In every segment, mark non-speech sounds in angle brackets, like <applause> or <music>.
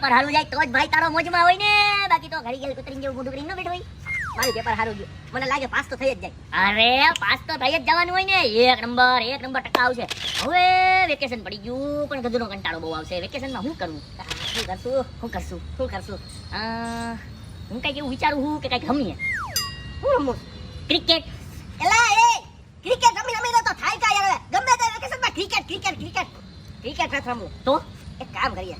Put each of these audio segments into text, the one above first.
Paper હારું જાય તો જ ભાઈ તારો મોજમાં હોય ને. બાકી તો ઘડી ગયેલ કુતરીને જેવું મોઢું કરીને બેઠો હોય. મારું પેપર હારું ગયું. મને લાગે પાસ તો થઈ જ જાય. અરે પાસ તો થઈ જ જવાનું હોય ને. એક નંબર એક નંબર ટકા આવશે. હવે વેકેશન પડી ગયું, પણ ગધુનો કંટાળો બહુ આવશે. વેકેશનમાં શું કરવું શું કરશું? શું કરશું? શું કરશું? હું કંઈક એવું વિચારું છું કે કંઈક રમીએ. શું રમું ક્રિકેટ. એલા, એ, ક્રિકેટ રમી રમી તો થાય કા યાર ગમે તે વેકેશનમાં ક્રિકેટ ક્રિકેટ ક્રિકેટ. ક્રિકેટ રમું. તો? એક કામ કરીએ.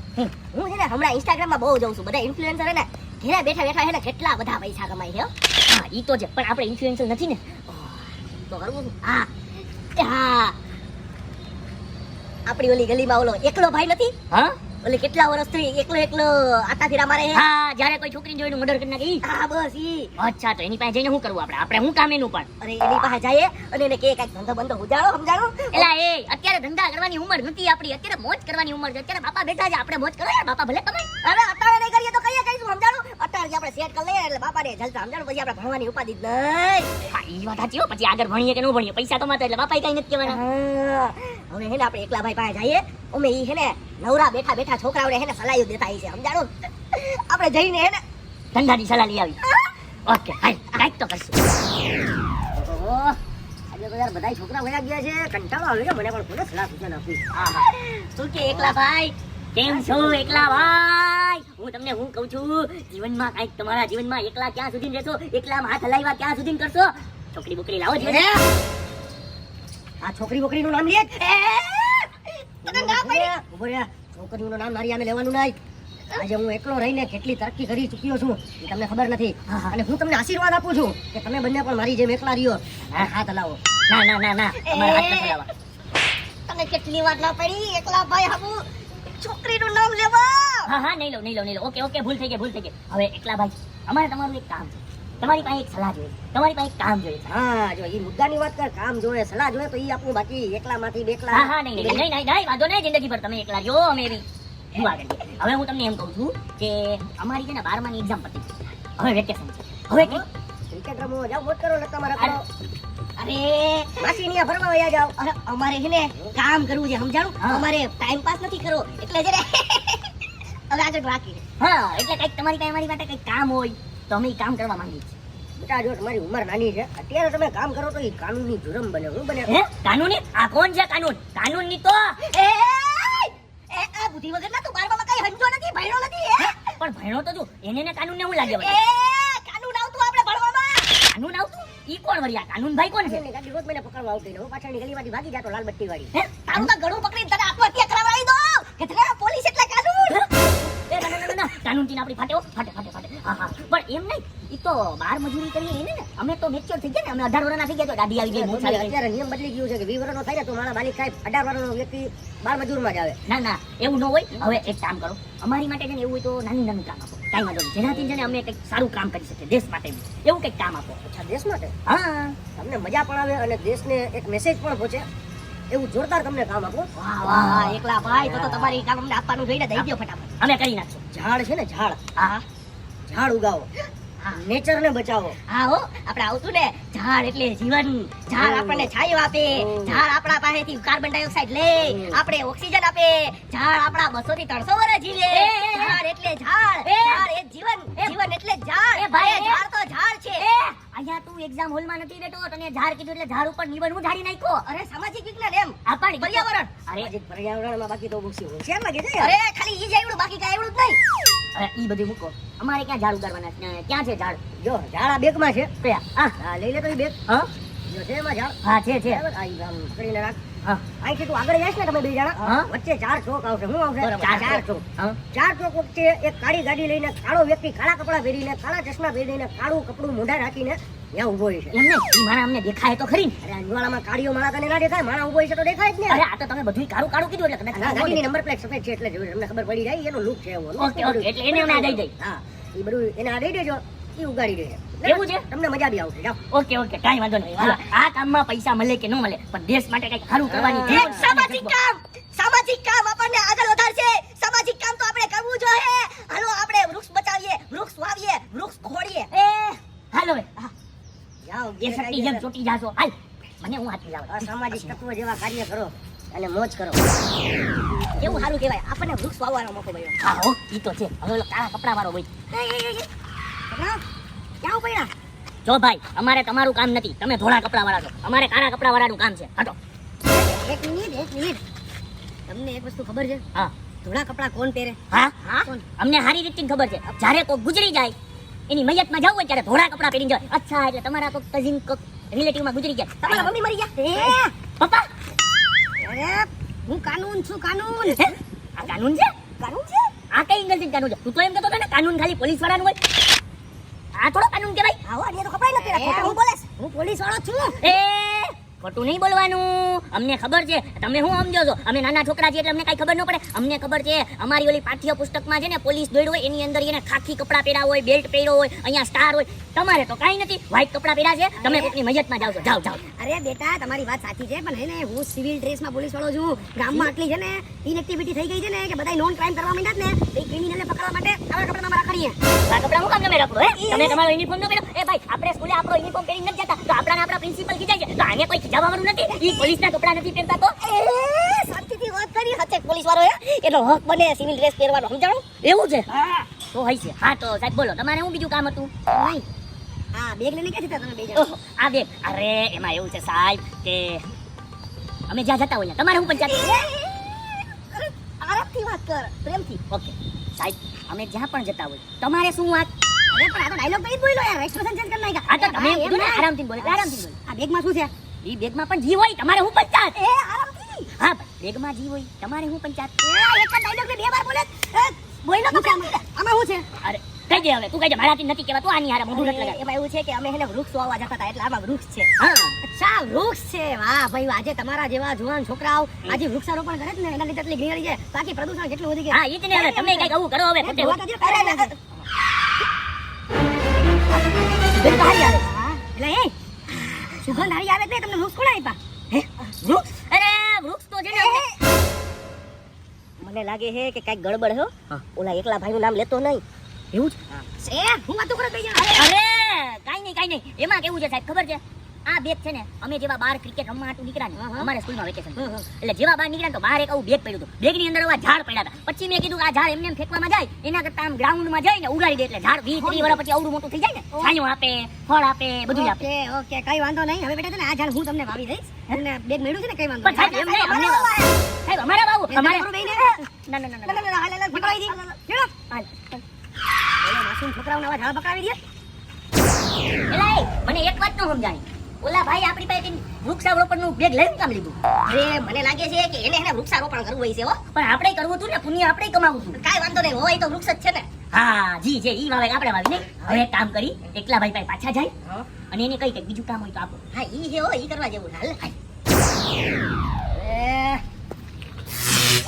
હું છે ને હમણાં ઇન્સ્ટાગ્રામમાં બહુ જોઉં છું. બધા ઇન્ફ્લુએન્સર ને, ઘરે બેઠા બેઠા હે ને કેટલા બધા પૈસા કમાય છે હા. ઈ તો છે, પણ આપણે ઇન્ફ્લુએન્સર નથી ને. તો કરવું હા. હા. આપણી ઓલી ગલીમાં ઓલો એકલો ભાઈ નથી? હા? ઓલી કેટલા વર્ષથી એકલો એકલો આટા ફેરા મારે હા? જ્યારે કોઈ છોકરી જોઈને મર્ડર કરી નાખી. હા બસ ઈ. અચ્છા તો એની પાસે જઈને શું કરવું આપણે? આપણે શું કામ એનું પણ? અરે એની પાસે જઈએ અને એને કે કાંઈક ધંધો બંધો ઉજાડો સમજાડો એલા એ અત્યારે ધંધા કરવાની ઉંમર નથી આપણી. અત્યારે મોજ કરવાની ઉંમર છે. અત્યારે બાપા બેઠા છે. આપણે મોજ કરો યાર બાપા ભલે કમાય. અરે અત્યારે નહીં કરીએ તો કહીએ કહીશું સમજાડો અત્યારે આપણે સેટ કરી લઈએ એટલે બાપાને જલતા સમજાડો પછી આપણે ભણવાની ઉપાધિ જ નહીં. હા ઈ વાત સાચી પછી આગળ ભણીએ કે ન ભણીએ? પૈસા તો માતા એટલે બાપા કઈ નથી કહેવાના. હવે હે ને આપણે એકલા ભાઈ પાસે જઈએ. અમે ઈ હે ને નવરા બેઠા બેઠા છોકરાઓને હે ને સલાહ દેતા છે, સમજાણો? આપણે જઈને હે ધંધાની સલાહ લઈ આવી ઓકે, હાલ, કાંઈક તો કરશું. હું તમને હું કહું છું, જીવનમાં કાંઈક તમારા જીવનમાં એકલા ક્યાં સુધી રહેશો? એકલામાં હાથ હલાવ્યા ક્યાં સુધી કરશો? છોકરી બોકરી લાવો છો છોકરી બોકરીનું નામ લે. ઊભો નામ મારી આમે લેવાનું નહીં. આજે હું એકલો રહીને કેટલી તરક્કી કરી ચૂક્યો છું એ તમને ખબર નથી. અને હું તમને આશીર્વાદ આપું છું કે તમે બંને પણ મારી જેમ એકલા રહ્યો. હા હાથ હલાવો ના ના ના ના. તમારા હાથ નથી હલાવવા તમે કેટલી વાર ના પડી એકલા ભાઈ હાબુ. છોકરીનું નામ લેવા. હા હા નહીં લો નહીં લો નહીં લો ઓકે ઓકે ભૂલ થઈ ગઈ ભૂલ થઈ ગઈ. હવે એકલા ભાઈ અમારે તમારું એક કામ છે. તમારી પાસે એક સલાહ જોઈએ. તમારી પાસે એક કામ જોઈએ. હા જો એ મુદ્દાની વાત કર કામ જોઈએ સલાહ જોઈએ તો એ આપણું બાકી એકલામાંથી બેકલા હા હા નહીં નહીં નહીં નહીં વાંધો નહીં જિંદગી પર તમે એકલા જો અમે દુઆ હવે હું તમને એમ કહું છું કે અમારી છે ને બારમાની એક્ઝામ પતી છે. હવે વેકેશન છે. હવે ક્રિકેટ રમો જાવ મોટ કરો લતા મારા કરો અરે માસી ની ફરવા વયા જાઓ. અરે અમારે છે ને કામ કરવું છે સમજાણું? અમારે ટાઈમ પાસ નથી કરવો. એટલે જરા <laughs> હવે આગળ બાકી હા એટલે કંઈક તમારી પાસે અમારી માટે કંઈક કામ હોય. તો અમે કામ કરવા માંગીએ છીએ બેટા જો તમારી ઉંમર નાની છે અત્યારે તમે કામ કરો તો એ કાનૂની જુરમ બને હું બને. હે? કાનૂની? આ કોણ છે કાનૂન? કાનૂનની તો? એ એ આ બુદ્ધિ વગર ના તું બારમાં કઈ હંજો નથી ભણ્યો નથી હે? પણ ભણ્યો તો જો એને ને કાનૂન ને હું લાગે એ કાનૂન આવતું આપણે ભણવામાં. કાનૂન આવતું? ઈ કોણ વરિયા કાનૂન ભાઈ કોણ છે? ગાડી રોજ મને પકડવા આવતી હું પાછળની ગલીમાંથી ભાગી જાતો લાલ બત્તી વાળી હે? તારું તો ગળું પકડી તને આત્મહત્યા કરાવડાવી દો તને પોલીસ એટલે ના ના ના કાનૂનથી આપણી ફાટે ફાટે ફાટે ફાટે. હા હા. પણ એમ નહીં એ તો બાર મજૂરી કરીએ એને ને અમે તો મેચ્યોર થઈ ગયા ને અમે અઢાર વર્ષના થઈ ગયા તો ગાડી આવી ગઈ અત્યારે નિયમ બદલી ગયું છે કે વીસ વર્ષનો થાય ને તો મારા માલિક સાહેબ અઢાર વર્ષનો વ્યક્તિ બાર મજૂરમાં જ આવે. ના ના એવું ન હોય. હવે એક કામ કરો. અમારી માટે છે ને એવું હોય તો નાની નાનું કામ આપો. કાંઈ વાંધો નહીં. જેનાથી છે ને અમે કંઈક સારું કામ કરી શકીએ દેશ માટે એવું કંઈક કામ આપો. અચ્છા દેશ માટે? હા. તમને મજા પણ આવે અને દેશને એક મેસેજ પણ પહોંચે. એવું જોરદાર તમને કામ આપો. વાહ વાહ એકલા ભાઈ તો તો તમારી કામ અમને આપવાનું જોઈને દઈ દો ફટાફટ. અમે કરી નાખશું. ઝાડ છે ને ઝાડ. હા. ઝાડ ઉગાવો. નેચર ને બચાવો. હા હો. આપણે આવતું ને. ઝાડ એટલે જીવન. ઝાડ આપણને છાયો આપે. ઝાડ આપણા પાસેથી કાર્બન ડાયોક્સાઇડ લે. આપણે ઓક્સિજન આપે. ઝાડ આપણા બસો થી ત્રણસો વર્ષ જીવે. ઝાડ એટલે ઝાડ. ઝાડ એ જીવન. જીવન એટલે ઝાડ. ભાઈ ઝાડ તો ઝાડ છે. અહીંયા તું એક્ઝામ હોલમાં નથી બેઠો તને ઝાડ કીધું એટલે ઝાડ ઉપર નિબંધ હું ઝાડી નાખ્યો? અરે સામાજિક વિજ્ઞાન એમ. આપણ પર્યાવરણ. અરે પર્યાવરણમાં બાકી તો બુક્સી કેમ લાગે છે? અરે ખાલી ઈ જ આવડું બાકી કાંઈ આવડું જ નહીં. અરે ઈ બધું મૂકો. અમારે ક્યાં ઝાડ ઉગાડવાના છે? ક્યાં છે ઝાડ? જો ઝાડ આ બેગમાં છે. કયા? હા લઈ લે તો બેગ. હા? જો છે એમાં ઝાડ? હા છે છે. બરાબર. આ પકડીને રાખ. અહીંથી તું આગળ જઈશ ને તમે બે જણા? વચ્ચે ચાર ચોક આવશે. શું આવશે? ચાર ચાર ચોક. ચાર ચોક વચ્ચે એક કાળી ગાડી લઈને કાળો વ્યક્તિ કાળા કપડાં પહેરીને કાળા ચશ્મા પહેરીને કાળું કપડું મોઢા રાખીને ત્યાં ઊભો છે. એમને અમને દેખાય તો ખરી અરે અંજવાળામાં કાળીઓ માણા તને ના દેખાય? માણા ઊભો છે તો દેખાય જ ને. અરે આ તો તમે બધું કાળું કાળું કીધું એટલે ગાડીની નંબર પ્લેટ સફેદ છે એટલે તમને ખબર પડી જાય એનો લુક છે એવો. ઓકે ઓકે એટલે એને અમે દઈ દઈ. હા એ બધું એને આ દઈ દેજો. એ ઉગાડી દે. એવું છે? તમને મજા બી આવશે જાઓ. ઓકે ઓકે કાઈ વાંધો નહીં. હાલો, આ કામમાં પૈસા મળે કે ન મળે પણ દેશ માટે કંઈક સારું કરવાની છે. સામાજિક કામ સામાજિક કામ આપણને આગળ વધારશે. સામાજિક કામ તો આપણે કરવું જોઈએ. હાલો આપણે વૃક્ષ બચાવીએ વૃક્ષ વાવીએ વૃક્ષ ખોડીએ એ હાલો જાઓ એ સટ્ટી જેમ ચોટી જાશો. હાલ મને હું હાથ મિલાવ સામાજિક તત્વો જેવા કાર્ય કરો અને મોજ કરો. કેવું સારું કહેવાય? આપણને વૃક્ષ વાવવાનો મોકો મળ્યો. હા હો ઈ તો છે. હવે તારા કપડા વાળો હોય. ક્યાં પડ્યા? જો ભાઈ અમારે તમારું કામ નથી. તમે ધોળા કપડા વાળા છો. અમારે કાળા કપડા વાળાનું કામ છે. હટો. એક મિનિટ એક મિનિટ. તમને એક વસ્તુ ખબર છે? હા. ધોળા કપડા કોણ પહેરે? હા? હા અમને સારી રીતે ખબર છે. જ્યારે કોઈ ગુજરી જાય એની મૈયતમાં જવું હોય ત્યારે ધોળા કપડા પહેરીને જાય. અચ્છા એટલે તમારા કોઈ કઝિન કોઈ રિલેટિવમાં ગુજરી જાય તમારા મમ્મી મરી ગયા? પપ્પા? અરે હું કાનૂન છું કાનૂન. આ કાનૂન છે? કાનૂન છે? આ કઈ ઇંગ્લિશ કાનૂન છે? તું તો એમ કહેતો હતો ને કાનૂન ખાલી પોલીસ વાળાનું હોય. આ થોડો કાનૂન કહેવાય. આવો અડિયા તો કપડાય નથી હું બોલે હું પોલીસ વાળો છું. એ ખોટું નહીં બોલવાનું. અમને ખબર છે તમે શું સમજો છો? અમે નાના છોકરા છીએ એટલે અમને કઈ ખબર ન પડે. અમને ખબર છે અમારી ઓલી પાઠ્ય પુસ્તકમાં છે ને પોલીસ દોડ હોય એની અંદર એને ખાખી કપડાં પહેર્યા હોય બેલ્ટ પહેર્યો હોય અહીંયા સ્ટાર હોય. તમારે તો કાંઈ નથી. વ્હાઈટ કપડાં પહેર્યા છે. તમે કોકની મજતમાં જાઓ છો. જાઓ જાઓ. અરે બેટા તમારી વાત સાચી છે પણ હે ને હું સિવિલ ડ્રેસમાં પોલીસ વાળો છું. ગામમાં આટલી છે ને ઇનેક્ટિવિટી થઈ ગઈ છે ને કે બધા નોન ક્રાઇમ કરવા માંડ્યા ને એ ક્રિમિનલને પકડવા માટે આવા કપડામાં રાખડીએ આ કપડાં હું કામ તમે રાખો હે? તમે તમારો યુનિફોર્મ ન પહેરો. એ ભાઈ સ્કૂલે આપણો યુનિફોર્મ પહેરી નથી જતા. તો આપણાને આપણા પ્રિન્સિપલ ખીજાય છે. તો આને કોઈ ખીજાવવાનું નથી? એ પોલીસના કપડા નથી પહેરતા તો? શાંતિથી વાત કરી. હતે પોલીસ વાળો એટલો હક બને સિવિલ ડ્રેસ પહેરવાનો સમજાણો? એવું છે? તો હોય છે. હા તો સાહેબ બોલો તમારે શું બીજું કામ હતું? હા બેગ લઈને ક્યાં જતા તમે બે આ બે અરે એમાં એવું છે સાહેબ કે અમે જ્યાં જતા હોઈએ. તમારે હું પંચાયત આરામથી વાત કર પ્રેમથી. ઓકે સાહેબ અમે જ્યાં પણ જતા હોય તમારે શું વાત અરે પણ આ તો ડાયલોગ કઈ જ બોલ્યો યાર. એક્સપ્રેશન ચેન્જ કરી નાખ્યા? આ તો તમે એમ ને આરામથી બોલે આરામથી બોલે. આ બેગમાં શું છે? ઈ બેગમાં પણ જી હોય તમારે હું પંચાયત? એ આરામથી. હા બેગમાં જી હોય તમારે હું પંચાયત? એ એક ડાયલોગ બે વાર બોલે. બોલ્યો તો કેમ આમાં શું છે? અરે કહી દે હવે તું કહી મારાથી નથી કેવા તું આની હારે મોઢું નથી લગાડ એમાં એવું છે કે અમે હેને વૃક્ષ વાવવા જતા હતા એટલે આમાં વૃક્ષ છે. હા. અચ્છા વૃક્ષ છે. વાહ ભાઈ આજે તમારા જેવા જુવાન છોકરાઓ આજે વૃક્ષારોપણ કરે છે ને એના લીધે એટલી ગ્રીનરી છે. બાકી પ્રદૂષણ કેટલું વધી હા ઈ જ ને તમે કઈ આવું કરો હવે અરે, અરે, અરે. હારી આવે. હા, એટલે એ સુગંધ હારી આવે એટલે તમને વૃક્ષ કોણ આપ્યા હે વૃક્ષ? અરે વૃક્ષ તો મને લાગે છે કે કંઈક ગડબડ હો. ઓલા એકલા ભાઈનું નામ લેતો નહીં. એવું છે છે હું વાતો કરો અરે કાઈ નહીં કાઈ નહીં. એમાં કેવું છે સાહેબ? ખબર છે? આ બેગ છે ને અમે જેવા બાર ક્રિકેટ રમવા હાટુ નીકળ્યા ને. અમારે સ્કૂલમાં વેકેશન. એટલે જેવા બહાર નીકળ્યા તો બહાર એક આવું બેગ પડ્યું હતું. બેગની અંદર આવા ઝાડ પડ્યા હતા. પછી મેં કીધું આ ઝાડ એમને ફેંકવામાં જાય એના કરતા આમ ગ્રાઉન્ડમાં જઈને ઉગાડી દે એટલે ઝાડ વીસ ત્રીસ વર્ષ પછી આવડું મોટું થઈ જાય ને. છાંયો આપે ફળ આપે બધું આપે. ઓકે કઈ વાંધો નહીં. હવે બેટા છે ને આ ઝાડ હું તમને વાવી દઈશ. અને બેગ મળ્યું છે ને કઈ વાંધો સાહેબ અમારે એ અમારે ને? ના ના ના ના, ના ના, ના, હાલ, હાલ, પકડાવી દી. હાલ. માસૂમ છોકરાઓને આવા ઝાડ પકડાવી દે. એલાય મને એક વાત ન સમજાણી ઓલા ભાઈ આપણી પાસે વૃક્ષારોપણનું બેગ લઈને કામ લીધું. અરે મને લાગે છે કે એને એને વૃક્ષારોપણ કરવું હોય છે હો. પણ આપણે કરવું હતું ને પુણ્ય આપણે કમાવું હતું. કાઈ વાંધો નહીં હોય તો વૃક્ષ જ છે ને. હા જી જે ઈ વાવે આપણે વાવી નહીં. હવે કામ કરી એકલા ભાઈ પાસે પાછા જાય અને એને કઈ કઈ બીજું કામ હોય તો આપો. હા ઈ છે હો ઈ કરવા જેવું હાલ.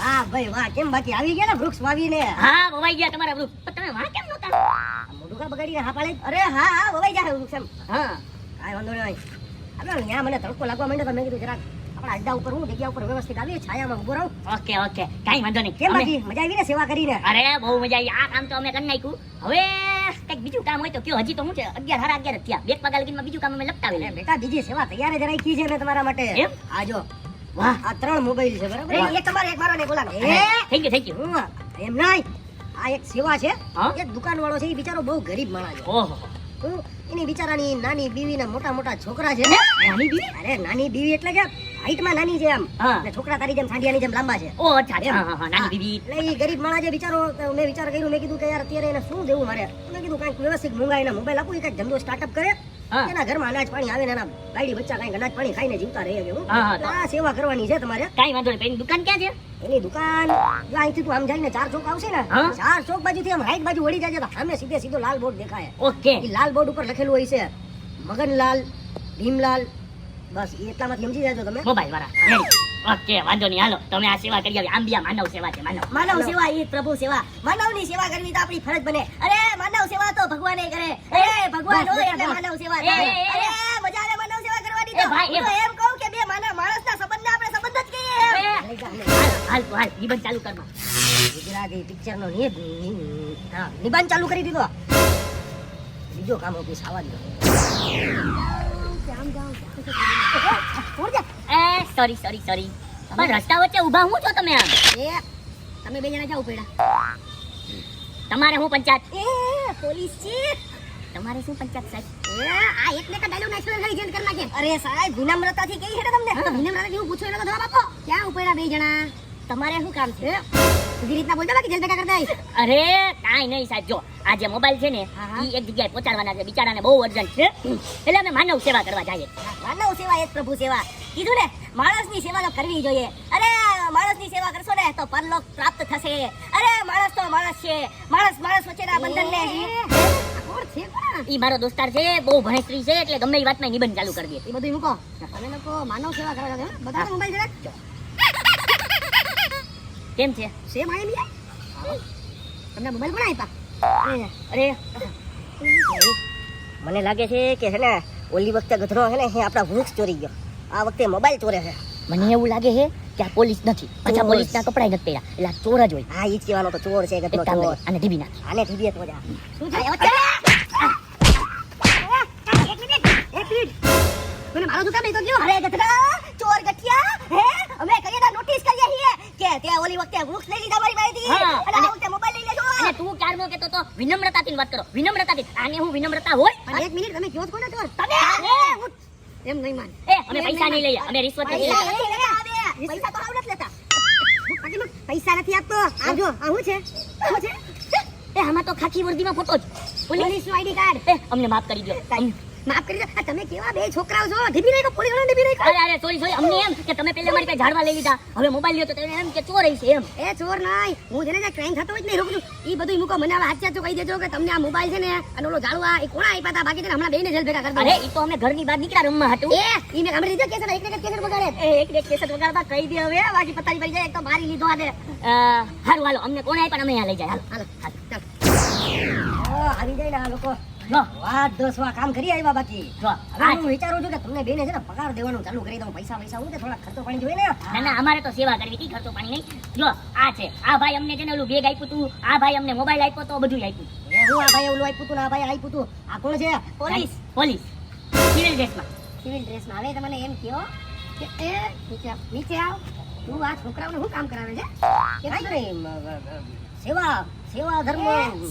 વાહ ભાઈ વાહ કેમ બાકી આવી ગયા ને વૃક્ષ વાવીને? હા વવાઈ ગયા તમારા વૃક્ષ. પણ તમે વાહ કેમ નહોતા? મોઢું કા બગાડીને હા પાડે. અરે હા હા વવાઈ જાય વૃક્ષ એમ. હા કાઈ વાંધો નહીં. આપણે મને તડકો લાગવા માંડ્યો તો મેં કીધું જરાક આપણા અડ્ડા ઉપર હું જગ્યા ઉપર વ્યવસ્થિત આવી છાયામાં ઊભો રહું. Okay okay. કાઈ વાંધો નહીં. કેમ બાકી? મજા આવી ને સેવા કરીને. અરે બહુ મજા આવી. આ કામ તો અમે કરી નાખ્યું. હવે કંઈક બીજું કામ હોય તો કયો. હજી તો હું છે અગિયાર સાડા અગિયાર થયા. બે વાગ્યા લગીનમાં બીજું કામ અમે લપટાવી બેટા બીજી સેવા તૈયાર જ રાખી છે મેં તમારા માટે. એમ? આ જો વાહ. આ ત્રણ મોબાઈલ છે બરાબર. એક તમારો એક મારો ને એ ગયું એમ નહીં. આ એક સેવા છે? એક દુકાન વાળો છે એ બિચારો બહુ ગરીબ માણસ છે. ઓહો. એની બિચારાની નાની બીવી ને મોટા મોટા છોકરા છે. નાની બીવી? અરે નાની બીવી એટલે કે હાઈટમાં નાની છે આમ હા. ને છોકરા તારી જેમ સાંઢિયાની જેમ લાંબા છે. ઓ અચ્છા નાની બીવી. એટલે એ ગરીબ માણસ જે બિચારો મેં વિચાર કર્યું મેં કીધું કે યાર અત્યારે એને શું દેવું મારે? મેં કીધું કાંઈક વ્યવસ્થિત મંગાવીને મોબાઈલ આપું એ કાંઈક ધંધો સ્ટાર્ટઅપ કરે. એના ઘરમાં અનાજ પાણી આવે ને એના બાયડી બચ્ચા કઈ અનાજ પાણી ખાઈને જીવતા રહે તો. આ સેવા કરવાની છે તમારે. કઈ વાંધો નહીં દુકાન ક્યાં છે? એની દુકાન અહીંથી તું આમ જઈને ચાર ચોક આવશે ને ચાર ચોક બાજુથી આમ રાઈટ બાજુ વળી જાય તો સામે સીધે સીધો લાલ બોર્ડ દેખાય. ઓકે. એ લાલ બોર્ડ ઉપર લખેલું હોય છે મગનલાલ ભીમલાલ બસ એટલામાંથી સમજી તો તમે. મોબાઈલ વાળા ઓકે વાંધો નહીં. હાલો તમે આ સેવા કરી આવી આંબિયા માનવ સેવા છે માનવ. માનવ સેવા એ પ્રભુ સેવા. માનવની સેવા કરવી તો આપણી ફરજ બને. અરે માનવ સેવા તો ભગવાને કરે. એ ભગવાન હોય એટલે માનવ સેવા. અરે મજા આવે માનવ સેવા કરવાની તો. ભાઈ, એમ કહું કે બે માનવ માણસના સંબંધને આપણે સંબંધ જ કહીએ હાલ તો હાલ. નિબંધ ચાલુ કરમાં ગુજરાતી પિક્ચરનો નિ- હા, નિબંધ ચાલુ કરી દીધો. બીજો કામ ઓફિસ આવવા દો. એ સોરી સોરી સોરી પણ રસ્તા વચ્ચે ઊભા હું છો તમે આમ? એ તમે બે જણા જાઓ પેડા તમારે હું પંચાયત? એ પોલીસ છે તમારે શું પંચાયત સાહેબ? એ આ એક ને ડાયલોગ નેશનલ ખાલી ચેન્જ છે. અરે સાહેબ વિનમ્રતાથી કહી હેડે તમને? વિનમ્રતાથી હું પૂછું એનો જવાબ આપો. ક્યાં ઉપેડા બે જણા? તમારે શું કામ છે? સીધી રીતના બોલતા બાકી જલ્દી કરતા. અરે કાંઈ નહીં સાહેબ જો આ જે મોબાઈલ છે ને હા. એક જગ્યાએ પહોંચાડવાના છે બિચારાને બહુ અર્જન્ટ છે. એટલે અમે માનવ સેવા કરવા જઈએ. માનવ સેવા એ પ્રભુ સેવા. કીધું ને માણસની સેવા તો કરવી જોઈએ. અરે માણસની સેવા કરશો ને તો પરલોક પ્રાપ્ત થશે. અરે માણસ તો માણસ છે. માણસ માણસ વચ્ચેના બંધનને ઈ મારો દોસ્તાર છે બહુ ભણેશ્રી છે એટલે ગમે એ વાતમાં નિબંધ ચાલુ કરી દે. એ બધું મૂકો. તમે લોકો માનવ સેવા કરવા જાઓ બધા મોબાઈલ જરાક. કેમ છે? સેમ આઈ મિયા તમને મોબાઈલ પણ આપ્યા? અરે મને લાગે છે કે હે ને ઓલી વખતે ગધરો હે ને આપણા વૃક્ષ ચોરી ગયો. આ વખતે મોબાઈલ ચોરે છે. મને એવું લાગે છે કે આ પોલીસ નથી. પાછા પોલીસ ના કપડાય નથી પહેર્યા. એટલે આ ચોર જ હોય. હા ઈ જ કહેવાનો તો ચોર છે કામ ચોર. આને ઢીબી નાખ. આને ઠીબીએ તો જા શું છે એક મિનિટ એક મિનિટ. મને મારો દુકાન નહીં તો ગયો અરે ગધરા ચોર ગઠિયા હે? અમે કહીએ ના નોટિસ કરીએ છીએ કે તે ઓલી વખતે વૃક્ષ લઈ લીધા મારી પાસેથી અને આ વખતે મોબાઈલ લઈ લેજો. અને તું ક્યારનો કેતો તો? વિનમ્રતાથી વાત કરો. વિનમ્રતાથી. આને હું વિનમ્રતા હોય? એક મિનિટ તમે કયો છો ને ચોર? તમે! એમ નહીં માન. અમે પૈસા નહીં લઈએ અમે રિશ્વત નથી પૈસા લેતા. નથી પૈસા તો આવ નથી લેતા. પૈસા નથી આપતો. આ જો આ હું છે? શું છે? એ આમાં તો ખાખી વર્દીમાં ફોટો જ. Police ID card. એ અમને માફ કરી દો અમ- માફ કરી દો તમે કેવા બે છોકરાઓ છો? ઢીબી રહી પોલીસવાળા ઢીબી રહી અરે અરે સોરી સોરી અમને એમ કે તમે પહેલા મારી પાસે ઝાડવા લઈ લીધા. હવે મોબાઈલ લ્યો તો તમે એમ કે ચોર છે એમ. એ ચોર નહીં. હું જેને ક્રાઇમ થતો હોય જ નહીં રોકું છું. બધું મૂકો મને હવે હાથ કહી દેજો કે તમને આ મોબાઈલ છે ને અને ઓલો ઝાડવા એ કોણ આપ્યા હતા? બાકી હમણાં બેને જેલ ભેગા કરતા અરે એ તો અમે ઘરની બહાર નીકળ્યા રમવા હતું. એ ઈ મેં હમણાં રીજે કેસે એક એક કેસર બગાડે એ એક એક કેસર વગાડતા કહી દે હવે બાકી પતાવી પડી જાય એક તો મારી લીધો આને હારું હાલો અમને કોણ આપ્યા અમે અહીંયા લઈ જાય. હાલો હાલો ચાલ. આવી જાય ને આ લોકો. જો વાત દસ વા કામ કરી આવ્યા બાકી. જો હવે હું વિચારું છું કે તમને બેને છે ને પગાર દેવાનું ચાલુ કરી દઉં પૈસા પૈસા હું કે થોડા ખર્ચો પાણી જોઈએ ને ના ના અમારે તો સેવા કરવી હતી ખર્ચો પાણી નહીં. જો આ છે. આ ભાઈ અમને છે ને ઓલું બેગ આપ્યું હતું આ ભાઈ અમને મોબાઈલ આપ્યો તો બધું આપ્યું. હું આ ભાઈ ઓલું આપ્યું તું આ ભાઈ આપ્યું તું. આ કોણ છે? પોલીસ. પોલીસ. સિવિલ ડ્રેસમાં સિવિલ ડ્રેસમાં હવે તમને એમ કહો કે એ નીચે આવ નીચે આવ. તું આ છોકરાઓને શું કામ કરાવે છે? મ- સેવા સેવા ધર્મ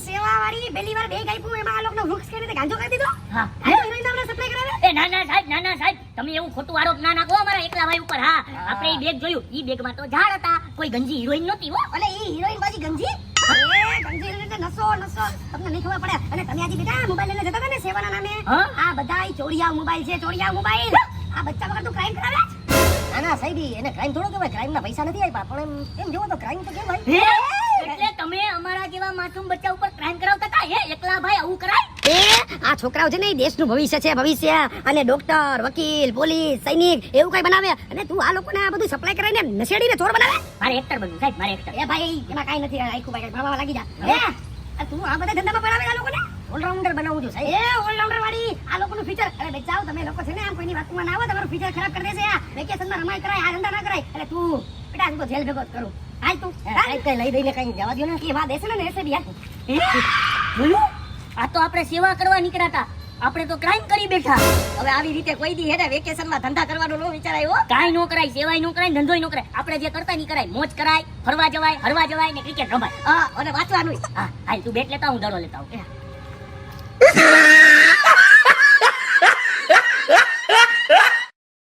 સેવા વાળી પહેલી વાર બેગ આપ્યું એમાં આ લોકોનો વૃક્ષ કરી રીતે ગાંજો કરી દીધો? હા. હિરોઈન આપણે સપ્લાય કરાવે? એ ના ના સાહેબ ના ના સાહેબ. તમે એવું ખોટું આરોપ ના નાખો અમારા એકલા ભાઈ ઉપર. હા આપણે ઈ બેગ જોયું. ઈ બેગમાં તો ઝાડ હતા. કોઈ ગંજી હિરોઈન નહોતી હો. અને ઈ હિરોઈન બાજી ગંજી? એ ગંજી એટલે નસો નસો. તમને નહીં ખબર પડે. અને તમે આજે બેટા મોબાઈલ લઈને જતા હતા ને સેવાના નામે? આ બધા ચોરિયા મોબાઈલ છે ચોરિયા મોબાઈલ આ બચ્ચા વગર તું ક્રાઇમ કરાવે? ના ના સાહેબ એને ક્રાઇમ થોડો કહેવાય. ક્રાઇમ ના પૈસા નથી આપ્યા પણ એમ એમ જોવો તો ક્રાઇમ તો કેમ હે? અમારા જેવા માસૂમ બચ્ચા ઉપર ક્રાઇમ કરાવતા હતા હે એકલા ભાઈ આવું કરાય? એ આ છોકરાઓ છે ને એ દેશનું ભવિષ્ય છે ભવિષ્ય. અને ડોક્ટર વકીલ પોલીસ સૈનિક એવું કઈ બનાવે. અને તું આ લોકોને આ બધું સપ્લાય કરાવીને નશેડીને ચોર બનાવે? મારે એક્ટર બનવું સાહેબ મારે એક્ટર એ ભાઈ એમાં કાઈ નથી આખું ભાઈ ભણવા લાગી જા. હે. તું આ બધા ધંધામાં બનાવે આ લોકોને? ઓલરાઉન્ડર બનાવું છું સાહેબ. એ ઓલરાઉન્ડર વાળી આ લોકોનું ફીચર અરે બેચાઓ તમે લોકો છે ને આમ કોઈની વાતમાં ના આવો તમારું ફીચર ખરાબ કરી દેશે. આ વેકેશનમાં રમાય કરાય આ ધંધા ના કરાય. અરે તું બેટા હું તો જેલ ભેગો જ કરું. હાલ તું હે, કઈ લઈ દઈને કઈ જવા દો ને. એ વાત દેશે ને એસે બી હાલ. આ તો આપણે સેવા કરવા નીકળ્યા હતા. આપણે તો ક્રાઇમ કરી બેઠા. હવે આવી રીતે કોઈ દી વેકેશન વેકેશનમાં ધંધા કરવાનો નો વિચાર આવ્યો કાંઈ નો કરાય સેવાય નો કરાય ધંધોય નો કરાય. આપણે જે કરતા નહીં કરાય. મોજ કરાય ફરવા જવાય હરવા જવાય ને ક્રિકેટ રમાય. હા અને વાંચવાનું હા હાલ તું બેટ લેતા હું દડો લેતા આવું.